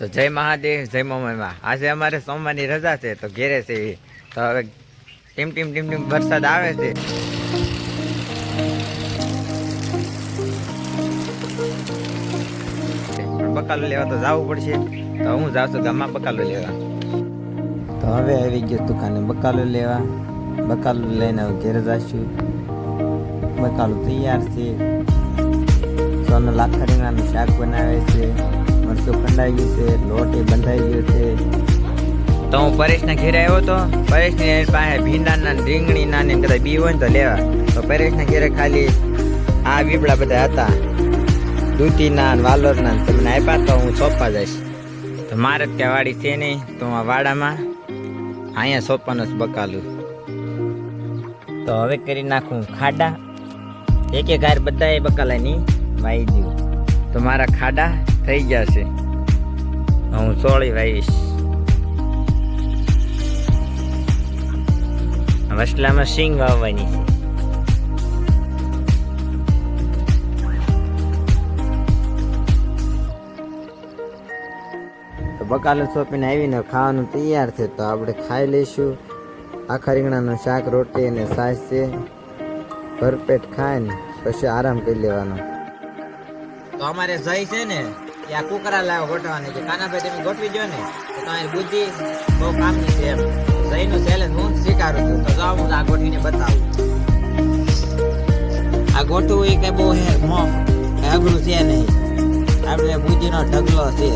તો જય મહાદેવ, જય મમ્મીમાં આજે અમારે સોમવારની રજા છે, તો ઘેરે છે તો હવે ટીમ ટીમ ટીમ ટીમ વરસાદ આવે છે. બકાલો લેવા તો જવું પડશે. તો હું જાઉં છું ગામમાં બકાલો લેવા. તો હવે આવી ગયો દુકાને બકાલો લેવા. બકાલો લઈને ઘેરે જઈશું બકાલો તૈયાર છે. સોનું લાખા શાક બનાવે છે. મરચું ખંડાઈ ગયું છે, લોટ એ બંધાઈ ગયો છે. તો હું પરેશના ઘેરે આવ્યો હતો. પરેશની પાસે ભીંડાના, રીંગણીના ને કદાચ બી હોય ને તો લેવા. તો પરેશના ઘેરે ખાલી આ બીબડા બધા હતા. દૂધીના ને વાલોરના તમને આપ્યા તો હું સોંપવા જઈશ. તો મારે જ વાડી છે નહીં, તો આ વાડામાં અહીંયા સોંપવાનું જ બકાલું. તો હવે કરી નાખું ખાડા. એક એક ગાર બધાએ બકાલાની વાઈ દઉં તો મારા ખાડા થઈ ગયા છે. હું સોળી વાવીશ વસલામાં સિંગ વાવવાની છે. તો બકાલો સોંપીને આવીને ખાવાનું તૈયાર છે તો આપણે ખાઈ લઈશું. આખા રીંગણાનું શાક રોટી અને છાશ છે. ભરપેટ ખાઈને પછી આરામ કરી લેવાનો. તો અમારે જય છે ને? ત્યાં કુકરા લાવ ગોઠવાની છે. કાનાભાઈ તમે ગોઠવી દો ને તો તમારી બુદ્ધિ બહુ કામની છે એમ. જઈનું ચેલેન્જ હું સ્વીકારું છું. તો જાઓ હું આ ગોઠવીને બતાવું. આ ગોઠવું એ કઈ બહુ હે મો અઘરું છે નહીં. આપણે બુદ્ધિનો ઢગલો છે.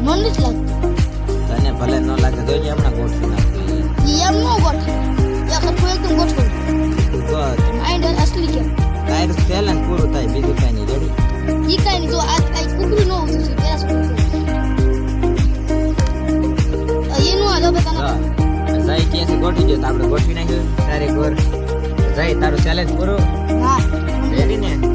મન જ લાગતું. તને ભલે ન લાગે તો હમણાં ગોઠવી નાખી. એમ નો ગોઠવે. એક ગોઠવું. બસ. માઇન્ડ અસલી કેમ તારું ચેલેન્જ ક્યાંથી ગોઠવી દે તો આપણે ગોઠવી નાખ્યું. તારે ઘર જાય તારું ચેલેન્જ પૂરું. હા. રેડી ને?